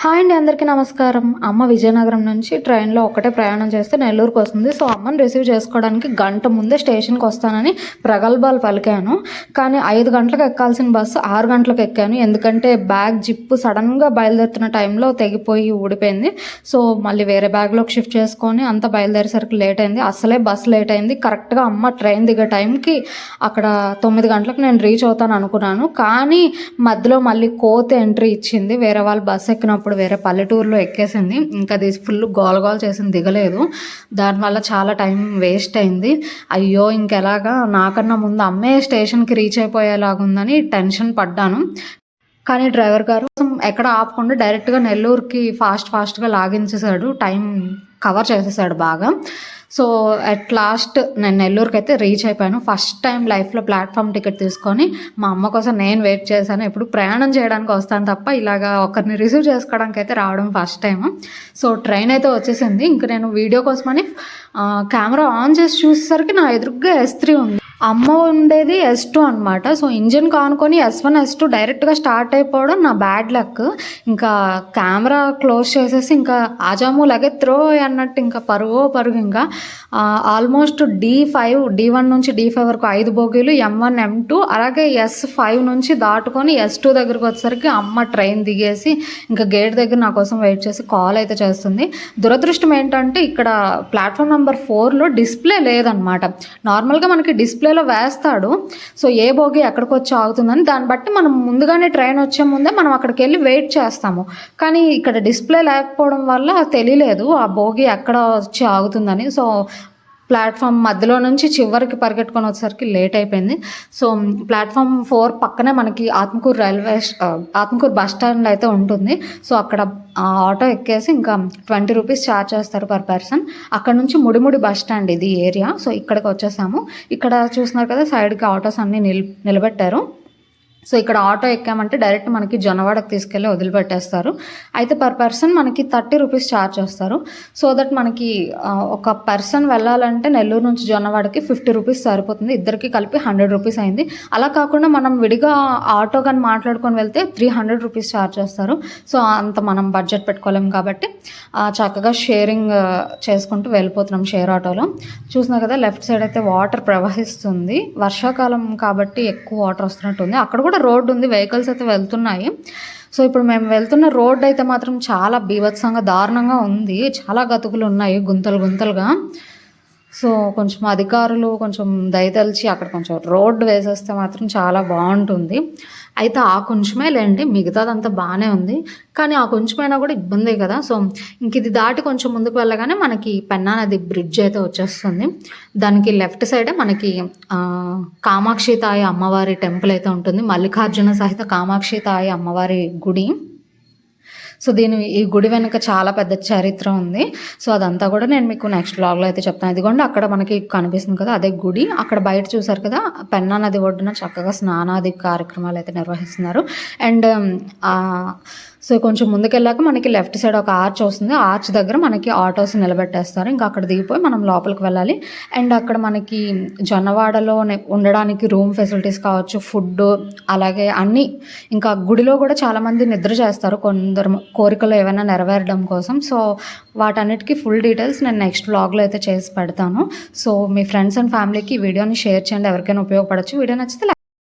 Hi అండి అందరికీ నమస్కారం. అమ్మ విజయనగరం నుంచి ట్రైన్లో ఒకటే ప్రయాణం చేస్తే నెల్లూరుకు వస్తుంది. సో అమ్మని రిసీవ్ చేసుకోవడానికి గంట ముందే స్టేషన్కి వస్తానని ప్రగల్భాలు పలికాను. కానీ ఐదు గంటలకు ఎక్కాల్సిన బస్సు ఆరు గంటలకు ఎక్కాను. ఎందుకంటే బ్యాగ్ జిప్పు సడన్గా బయలుదేరుతున్న టైంలో తెగిపోయి ఊడిపోయింది. సో మళ్ళీ వేరే బ్యాగ్లోకి షిఫ్ట్ చేసుకొని అంత బయలుదేరేసరికి లేట్ అయింది. అసలే బస్సు లేట్ అయింది. కరెక్ట్గా అమ్మ ట్రైన్ దిగే టైంకి అక్కడ తొమ్మిది గంటలకు నేను రీచ్ అవుతాను అనుకున్నాను. కానీ మధ్యలో మళ్ళీ కోత ఎంట్రీ ఇచ్చింది. వేరే వాళ్ళు బస్సు ఎక్కినప్పుడు వేరే పల్లెటూరులో ఎక్కేసింది. ఇంకా అది ఫుల్ గోల గోల చేసింది దిగలేదు. దానివల్ల చాలా టైం వేస్ట్ అయింది. అయ్యో ఇంకెలాగా? నాకన్నా ముందు అమ్మే స్టేషన్కి రీచ్ అయిపోయేలాగుందని టెన్షన్ పడ్డాను. కానీ డ్రైవర్ గారు ఎక్కడ ఆపకుండా డైరెక్ట్గా నెల్లూరుకి ఫాస్ట్ ఫాస్ట్గా లాగించేశాడు. టైం కవర్ చేసేసాడు బాగా. సో అట్ లాస్ట్ నేను నెల్లూరుకి అయితే రీచ్ అయిపోయాను ఫస్ట్ టైం లైఫ్లో ప్లాట్ఫామ్ టికెట్ తీసుకొని మా అమ్మ కోసం నేను వెయిట్ చేశాను. ఎప్పుడు ప్రయాణం చేయడానికి వస్తాను తప్ప ఇలాగా ఒకరిని రిసీవ్ చేసుకోవడానికి అయితే రావడం ఫస్ట్ టైం సో ట్రైన్ అయితే వచ్చేసింది. ఇంక నేను వీడియో కోసమని కెమెరా ఆన్ చేసి చూసేసరికి నా ఎదురుగ్గా ఎస్ త్రీ ఉంది. అమ్మ ఉండేది ఎస్ టూ అనమాట సో ఇంజిన్ కానుకొని ఎస్ వన్ ఎస్ టూ డైరెక్ట్గా స్టార్ట్ అయిపోవడం నా బ్యాడ్ లక్ ఇంకా కెమెరా క్లోజ్ చేసేసి ఇంకా ఆజాము లగే త్రో అన్నట్టు ఇంకా పరుగో పరుగు ఇంకా almost D five D one నుంచి డి ఫైవ్ వరకు ఐదు బోగీలు ఎం వన్ ఎం టూ అలాగే ఎస్ ఫైవ్ నుంచి దాటుకొని ఎస్ టూ దగ్గరకు వచ్చేసరికి అమ్మ ట్రైన్ దిగేసి ఇంకా గేట్ దగ్గర నా కోసం వెయిట్ చేసి కాల్ అయితే చేస్తుంది. దురదృష్టం ఏంటంటే ఇక్కడ ప్లాట్ఫామ్ నెంబర్ ఫోర్లో డిస్ప్లే లేదనమాట నార్మల్గా మనకి డిస్ప్లేలో వేస్తాడు. సో ఏ బోగి ఎక్కడికి వచ్చి ఆగుతుందని దాన్ని బట్టి మనం ముందుగానే ట్రైన్ వచ్చే ముందే మనం అక్కడికి వెళ్ళి వెయిట్ చేస్తాము. కానీ ఇక్కడ డిస్ప్లే లేకపోవడం వల్ల తెలియలేదు. ఆ ఆగి ఎక్కడ వచ్చి ఆగుతుందని. సో ప్లాట్ఫామ్ మధ్యలో నుంచి చివరికి పరిగెట్టుకొని వచ్చేసరికి లేట్ అయిపోయింది. సో ప్లాట్ఫామ్ ఫోర్ పక్కనే మనకి Atmakur railway Atmakur bus stand అయితే ఉంటుంది. సో అక్కడ ఆటో ఎక్కేసి ఇంకా ట్వంటీ రూపీస్ ఛార్జ్ చేస్తారు పర్ పర్సన్. అక్కడ నుంచి ముడిముడి బస్ స్టాండ్ ఇది ఏరియా. సో ఇక్కడికి వచ్చేసాము. ఇక్కడ చూస్తున్నారు కదా సైడ్కి ఆటోస్ అన్నీ నిల్ నిలబెట్టారు. సో ఇక్కడ ఆటో ఎక్కామంటే డైరెక్ట్ మనకి జొన్నవాడకు తీసుకెళ్ళి వదిలిపెట్టేస్తారు. అయితే పర్ పర్సన్ మనకి థర్టీ రూపీస్ ఛార్జ్ చేస్తారు. సో దట్ మనకి ఒక పర్సన్ వెళ్ళాలంటే నెల్లూరు నుంచి జొన్నవాడకి ఫిఫ్టీ రూపీస్ సరిపోతుంది. ఇద్దరికి కలిపి హండ్రెడ్ రూపీస్ అయింది. అలా కాకుండా మనం విడిగా ఆటో కానీ మాట్లాడుకొని వెళ్తే త్రీ హండ్రెడ్ రూపీస్ ఛార్జ్ చేస్తారు. సో అంత మనం బడ్జెట్ పెట్టుకోలేము కాబట్టి చక్కగా షేరింగ్ చేసుకుంటూ వెళ్ళిపోతున్నాం షేర్ ఆటోలో. చూసినా కదా లెఫ్ట్ సైడ్ అయితే వాటర్ ప్రవహిస్తుంది. వర్షాకాలం కాబట్టి ఎక్కువ వాటర్ వస్తున్నట్టు ఉంది అక్కడ కూడా రోడ్డు ఉంది వెహికల్స్ అయితే వెళ్తున్నాయి. సో ఇప్పుడు మేము వెళ్తున్న రోడ్ అయితే మాత్రం చాలా బీభత్సంగా దారుణంగా ఉంది. చాలా గతుకులు ఉన్నాయి గుంతలు గుంతలుగా. సో కొంచెం అధికారులు కొంచెం దయతలిచి అక్కడ కొంచెం రోడ్డు వేసేస్తే మాత్రం చాలా బాగుంటుంది. అయితే ఆ కొంచెమే లేండి మిగతాదంతా బాగానే ఉంది. కానీ ఆ కొంచెమైనా కూడా ఇబ్బందే కదా. సో ఇంక ఇది దాటి కొంచెం ముందుకు వెళ్ళగానే మనకి పెన్నా నది బ్రిడ్జ్ అయితే వచ్చేస్తుంది. దానికి లెఫ్ట్ సైడే మనకి కామాక్షి తాయి అమ్మవారి టెంపుల్ అయితే ఉంటుంది. మల్లికార్జున సహిత కామాక్షి తాయి అమ్మవారి గుడి. సో దీని ఈ గుడి వెనుక చాలా పెద్ద చరిత్ర ఉంది. సో అదంతా కూడా నేను మీకు నెక్స్ట్ బ్లాగ్లో అయితే చెప్తాను. ఇదిగోండి అక్కడ మనకి కనిపిస్తుంది కదా అదే గుడి. అక్కడ బయట చూసారు కదా పెన్నా నది ఒడ్డున చక్కగా స్నానాది కార్యక్రమాలు అయితే నిర్వహిస్తున్నారు. అండ్ సో కొంచెం ముందుకెళ్ళాక మనకి లెఫ్ట్ సైడ్ ఒక ఆర్చ్ వస్తుంది. ఆర్చ్ దగ్గర మనకి ఆటోస్ నిలబెట్టేస్తారు. ఇంకా అక్కడ దిగిపోయి మనం లోపలికి వెళ్ళాలి. అండ్ అక్కడ మనకి జొన్నవాడలో ఉండడానికి రూమ్ ఫెసిలిటీస్ కావచ్చు ఫుడ్ అలాగే అన్నీ ఇంకా గుడిలో కూడా చాలామంది నిద్ర చేస్తారు. కొందరు కోరికలు ఏమైనా నెరవేరడం కోసం. సో వాటన్నిటికీ ఫుల్ డీటెయిల్స్ నేను నెక్స్ట్ బ్లాగ్లో అయితే చేసి పెడతాను. సో మీ ఫ్రెండ్స్ అండ్ ఫ్యామిలీకి ఈ వీడియోని షేర్ చేయండి. ఎవరికైనా ఉపయోగపడచ్చు. వీడియో నచ్చితే